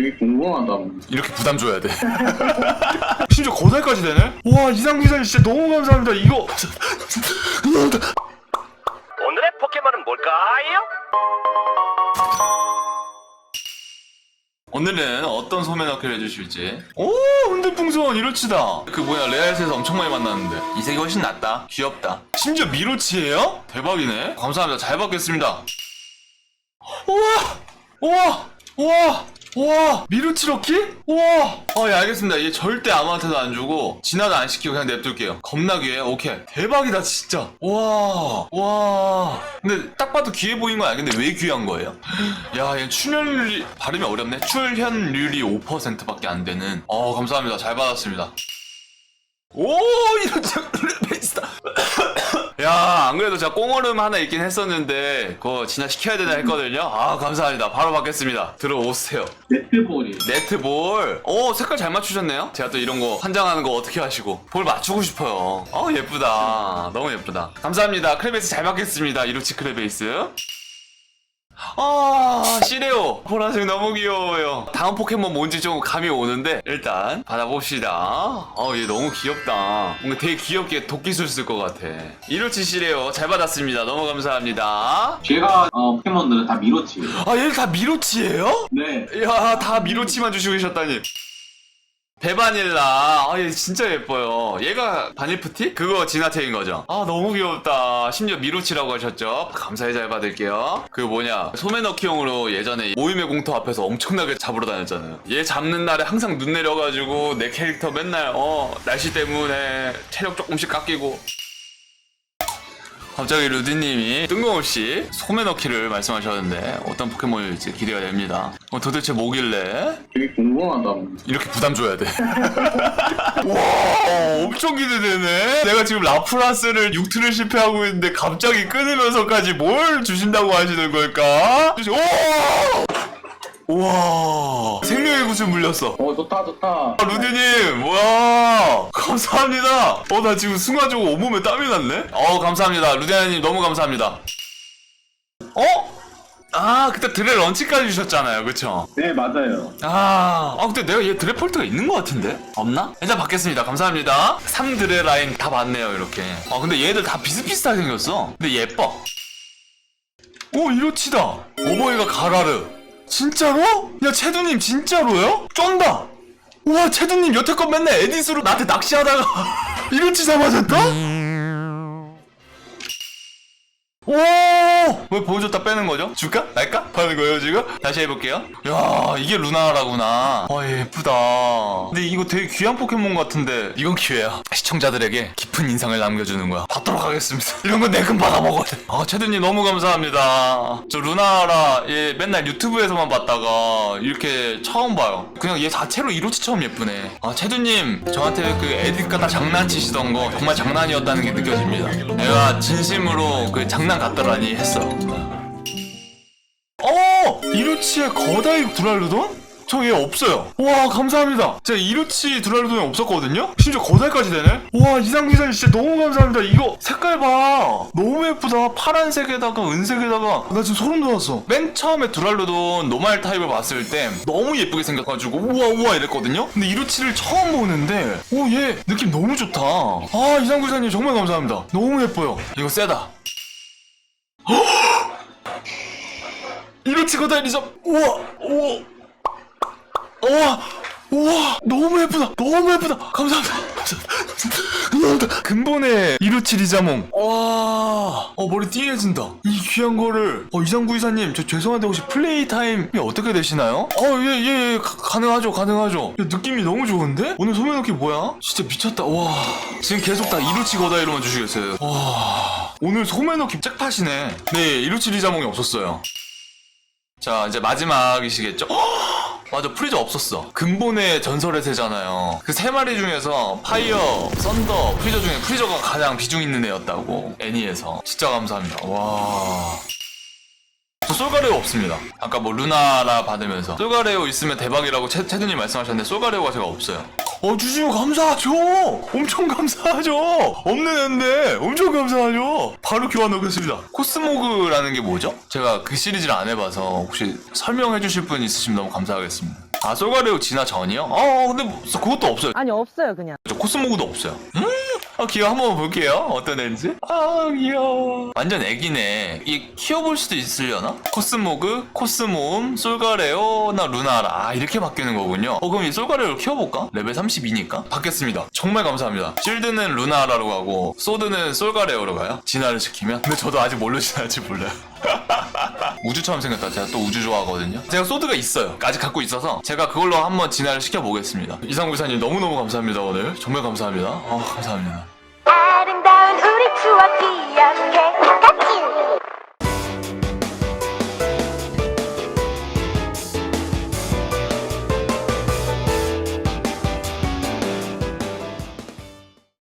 되게 궁금하다. 이렇게 부담 줘야 돼. 심지어 거달까지 되네? 와, 이상 기사님 진짜 너무 감사합니다. 이거. 오늘의 포켓몬은 뭘까요? 오늘은 어떤 소매 넣기를 해주실지. 오, 흔들풍선 이로치다. 그 뭐야, 레알에서 엄청 많이 만났는데. 이 색이 훨씬 낫다. 귀엽다. 심지어 미로치예요? 대박이네. 감사합니다. 잘 받겠습니다. 우와! 우와! 우와! 우와! 미루치 럭키? 우와! 어, 예, 알겠습니다. 얘 절대 아무한테도 안 주고, 진화도 안 시키고 그냥 냅둘게요. 겁나 귀해. 오케이. 대박이다, 진짜. 와, 와. 근데 딱 봐도 귀해 거 아니야? 근데 왜 귀한 거예요? 야, 얘 출현률이, 발음이 어렵네. 출현률이 5%밖에 안 되는. 어, 감사합니다. 잘 받았습니다. 오, 이런 베이스다. 야, 안 그래도 제가 꽁얼음 하나 있긴 했었는데, 그거 진짜 시켜야 되나 했거든요. 아, 감사합니다. 바로 받겠습니다. 들어오세요. 네트볼이. 네트볼. 오, 색깔 잘 맞추셨네요. 제가 또 이런 거 환장하는 거 어떻게 하시고. 볼 맞추고 싶어요. 어, 예쁘다. 너무 예쁘다. 감사합니다. 크레베이스 잘 받겠습니다. 이루치 크레베이스. 아, 시레오. 보라색 너무 귀여워요. 다음 포켓몬 뭔지 좀 감이 오는데, 일단, 받아봅시다. 어, 얘 너무 귀엽다. 뭔가 되게 귀엽게 도끼술 쓸 것 같아. 이루치 시레오. 잘 받았습니다. 너무 감사합니다. 제가 어, 포켓몬들은 다 미로치예요. 아, 얘다 미로치예요? 네. 야, 다 미로치만 주시고 계셨다니. 배바닐라. 아, 얘 진짜 예뻐요. 얘가 바닐프티? 그거 진화체인 거죠? 아, 너무 귀엽다. 심지어 미로치라고 하셨죠? 감사히 잘 받을게요. 그 뭐냐, 소매 넣기용으로 예전에 모임의 공터 앞에서 엄청나게 잡으러 다녔잖아요. 얘 잡는 날에 항상 눈 내려가지고 내 캐릭터 맨날, 어, 날씨 때문에 체력 조금씩 깎이고. 갑자기 루디님이 뜬금없이 소매 넣기를 말씀하셨는데 어떤 포켓몬일지 기대가 됩니다. 어, 도대체 뭐길래 되게 궁금하다. 이렇게 부담 줘야 돼. 와, 엄청 기대되네. 내가 지금 라프라스를 6트를 실패하고 있는데 갑자기 끊으면서까지 뭘 주신다고 하시는 걸까? 오! 우와, 생명의 구슬 물렸어. 어 좋다 좋다. 아, 루디님, 뭐야. 감사합니다. 어, 나 지금 순간적으로 온몸에 땀이 났네? 어, 감사합니다. 루디아님 너무 감사합니다. 어? 아, 그때 드레 런치까지 주셨잖아요. 그쵸? 네 맞아요. 아, 아 근데 내가 얘 드래폴트가 있는 것 같은데? 없나? 일단 받겠습니다. 감사합니다. 3드레 라인 다 받네요, 이렇게. 아, 근데 얘들 다 비슷비슷하게 생겼어. 근데 예뻐. 오, 이로치다. 오버이가 가라르. 진짜로? 야, 채두님 진짜로요? 쩐다. 우와, 채두님 여태껏 맨날 에디스로 나한테 낚시하다가 이로치 잡아줬다? 오! 왜 보여줬다 빼는 거죠? 줄까? 날까? 하는 거예요 지금? 다시 해볼게요. 야 이게 루나라구나. 와 예쁘다. 근데 이거 되게 귀한 포켓몬 같은데 이건 기회야. 시청자들에게 깊은 인상을 남겨주는 거야. 받도록 하겠습니다. 이런 건 내금 받아 먹어야 돼. 아 채드님 너무 감사합니다. 저 루나라 얘 맨날 유튜브에서만 봤다가 이렇게 처음 봐요. 그냥 얘 자체로 이로치처럼 예쁘네. 아 채드님 저한테 그 갖다 장난치시던 거 정말 장난이었다는 게 느껴집니다. 내가 진심으로 그 장난 같더라니 했어. 어! 이루치의 거다이 두랄루돈? 저얘 없어요. 와 감사합니다. 제가 이루치 두랄루돈이 없었거든요. 심지어 거달까지 되네. 와 이상 기사님 진짜 너무 감사합니다. 이거 색깔 봐. 너무 예쁘다. 파란색에다가 은색에다가 나 지금 소름 돋았어. 맨 처음에 두랄루돈 노말 타입을 봤을 때 너무 예쁘게 생겨가지고 우와 우와 이랬거든요. 근데 이루치를 처음 보는데 오 얘 느낌 너무 좋다. 아 이상 기사님 정말 감사합니다. 너무 예뻐요. 이거 세다. 이로치 거다이리점 우와 우와. 우와 우와. 너무 예쁘다. 너무 예쁘다. 감사합니다. 감사합니다. 근본의 이로치 리자몽. 와 어 머리 띵해진다. 이 귀한 거를 어 이상구 이사님 저 죄송한데 혹시 플레이 타임이 어떻게 되시나요? 어예예 예, 예, 가- 가능하죠 가능하죠. 야, 느낌이 너무 좋은데? 오늘 소매넣기 뭐야? 진짜 미쳤다. 와. 지금 계속 다 이로치 거다이로만 주시겠어요? 와. 오늘 소매넣기 짝파시네. 네 이로치 리자몽이 없었어요 자 이제 마지막이시겠죠? 헉! 맞아 프리저 없었어. 근본의 전설의 새잖아요. 그 세 마리 중에서 파이어, 썬더, 프리저 중에 프리저가 가장 비중 있는 애였다고 애니에서. 진짜 감사합니다. 와... 저 솔가레오 없습니다. 아까 뭐 루나라 받으면서. 솔가레오 있으면 대박이라고 채, 채드님 말씀하셨는데 솔가레오가 제가 없어요 어 주시면 감사하죠. 엄청 감사하죠. 없는 애인데 엄청 감사하죠. 바로 교환 넣겠습니다. 코스모그라는 게 뭐죠? 제가 그 시리즈를 안 해봐서 혹시 설명해 주실 분 있으시면 너무 감사하겠습니다. 아 솔가레오 진화 전이요? 어 근데 뭐, 그것도 없어요. 아니 없어요 그냥. 저 코스모그도 없어요. 음 아, 귀여워 한번 볼게요 어떤 애인지 아 귀여워 완전 애기네 이 키워볼 수도 있으려나? 코스모그 코스모음 솔가레오나 루나라 아 이렇게 바뀌는 거군요 어 그럼 이 솔가레오를 키워볼까? 레벨 32니까 바뀌었습니다 정말 감사합니다 실드는 루나라로 가고 소드는 솔가레오로 가요 진화를 시키면 근데 저도 아직 뭘로 진화할지 몰라요 우주처럼 생겼다. 제가 또 우주 좋아하거든요. 제가 소드가 있어요. 아직 갖고 있어서 제가 그걸로 한번 진화를 시켜보겠습니다. 이상구 이사님 너무너무 감사합니다 오늘. 정말 감사합니다. 아 감사합니다. 아름다운 우리 추억 기억해 같이.